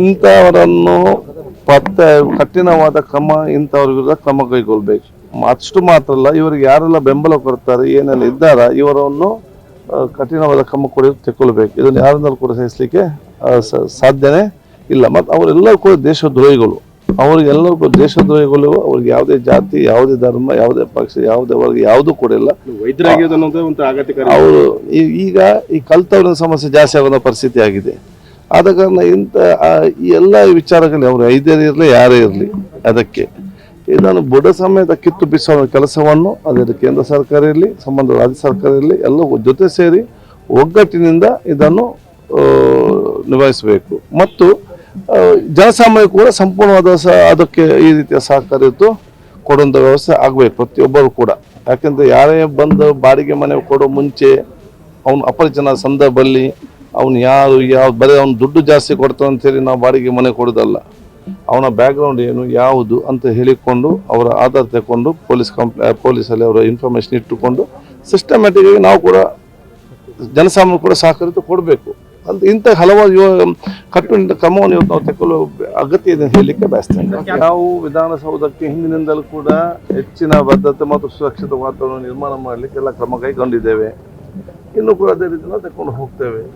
ಇಂಥವರನ್ನು ಪತ್ತೆ ಕಠಿಣವಾದ ಕ್ರಮ ಇಂಥವ್ರ ವಿರುದ್ಧ ಕ್ರಮ ಕೈಗೊಳ್ಬೇಕು. ಅಷ್ಟು ಮಾತ್ರ ಅಲ್ಲ ಇವರಿಗೆ ಯಾರೆಲ್ಲ ಬೆಂಬಲ ಕೊಡ್ತಾರೆ ಏನೆಲ್ಲ ಇದ್ದಾರ ಇವರನ್ನು ಕಠಿಣವಾದ ಕ್ರಮ ಕೂಡ ತೆಕ್ಕೊಳ್ಬೇಕು. ಇದನ್ನು ಯಾರಿಂದಲೂ ಕೂಡ ಸಹಿಸಲಿಕ್ಕೆ ಸಾಧ್ಯನೇ ಇಲ್ಲ. ಮತ್ತು ಅವರೆಲ್ಲರೂ ಕೂಡ ದೇಶದ್ರೋಹಿಗಳು. ಅವ್ರಿಗೆಲ್ಲರೂ ಕೂಡ ದೇಶದ್ರೋಹಿಗಳು. ಅವ್ರಿಗೆ ಯಾವುದೇ ಜಾತಿ ಯಾವುದೇ ಧರ್ಮ ಯಾವುದೇ ಪಕ್ಷ ಯಾವುದೇ ವರ್ಗ ಯಾವುದೂ ಕೂಡ ಇಲ್ಲ. ಅವರು ಈಗ ಈ ಕಲ್ತವ್ರ ಸಮಸ್ಯೆ ಜಾಸ್ತಿ ಆಗುವ ಪರಿಸ್ಥಿತಿ ಆಗಿದೆ. ಆದ ಕಾರಣ ಇಂಥ ಈ ಎಲ್ಲ ವಿಚಾರಗಳು ಅವರು ಐದೇ ಇರಲಿ, ಯಾರೇ ಇರಲಿ, ಅದಕ್ಕೆ. ಇದನ್ನು ಬುಡ ಸಮೇತ ಕಿತ್ತು ಬಿಸುವ ಕೆಲಸವನ್ನು ಅದರ ಕೇಂದ್ರ ಸರ್ಕಾರ ಇರಲಿ, ಸಂಬಂಧ ರಾಜ್ಯ ಸರ್ಕಾರ ಇರಲಿ, ಎಲ್ಲ ಜೊತೆ ಸೇರಿ ಒಗ್ಗಟ್ಟಿನಿಂದ ಇದನ್ನು ನಿಭಾಯಿಸಬೇಕು. ಮತ್ತು ಜನಸಾಮಾನ್ಯ ಕೂಡ ಸಂಪೂರ್ಣವಾದ ಸ, ಅದಕ್ಕೆ ಈ ರೀತಿಯ ಸಹಕಾರ ಇತ್ತು ಕೊಡುವಂಥ ವ್ಯವಸ್ಥೆ ಆಗಬೇಕು, ಪ್ರತಿಯೊಬ್ಬರು ಕೂಡ. ಯಾಕೆಂದರೆ ಯಾರೇ ಬಂದು ಬಾಡಿಗೆ ಮನೆ ಕೊಡೋ ಮುಂಚೆ, ಅವನು ಅಪರಿಚನ ಸಂದರ್ಭದಲ್ಲಿ ಅವನು ಯಾರು ಯಾವ ಬರೀ ಅವ್ನು ದುಡ್ಡು ಜಾಸ್ತಿ ಕೊಡ್ತಾನೆ ಅಂತೇಳಿ ನಾವು ಬಾಡಿಗೆ ಮನೆ ಕೊಡೋದಲ್ಲ. ಅವನ ಬ್ಯಾಕ್ಗ್ರೌಂಡ್ ಏನು ಯಾವುದು ಅಂತ ಹೇಳಿಕೊಂಡು ಅವರ ಆಧಾರ ತಗೊಂಡು ಪೊಲೀಸ್ ಕಂಪ್ಲೇ ಪೊಲೀಸಲ್ಲಿ ಅವರ ಇನ್ಫಾರ್ಮೇಷನ್ ಇಟ್ಟುಕೊಂಡು ಸಿಸ್ಟಮ್ಯಾಟಿಕ್ ಆಗಿ ನಾವು ಕೂಡ ಜನಸಾಮಾನ್ಯ ಕೂಡ ಸಹಕರಿತ ಕೊಡಬೇಕು. ಅಂತ ಇಂಥ ಹಲವಾರು ಯುವ ಕಟ್ಟುನಿಟ್ಟಿನ ಕ್ರಮವನ್ನು ಇವತ್ತು ನಾವು ತೆಗೆದುಕೊಳ್ಳುವ ಅಗತ್ಯ ಇದೆ ಹೇಳಲಿಕ್ಕೆ ಬಯಸ್ತೇನೆ. ನಾವು ವಿಧಾನಸೌಧಕ್ಕೆ ಹಿಂದಿನಿಂದಲೂ ಕೂಡ ಹೆಚ್ಚಿನ ಭದ್ರತೆ ಮತ್ತು ಸುರಕ್ಷಿತ ವಾತಾವರಣ ನಿರ್ಮಾಣ ಮಾಡಲಿಕ್ಕೆ ಎಲ್ಲ ಕ್ರಮ ಕೈಗೊಂಡಿದ್ದೇವೆ. ಇನ್ನು ಕೂಡ ಅದೇ ರೀತಿ ನಾವು ತಗೊಂಡು ಹೋಗ್ತೇವೆ.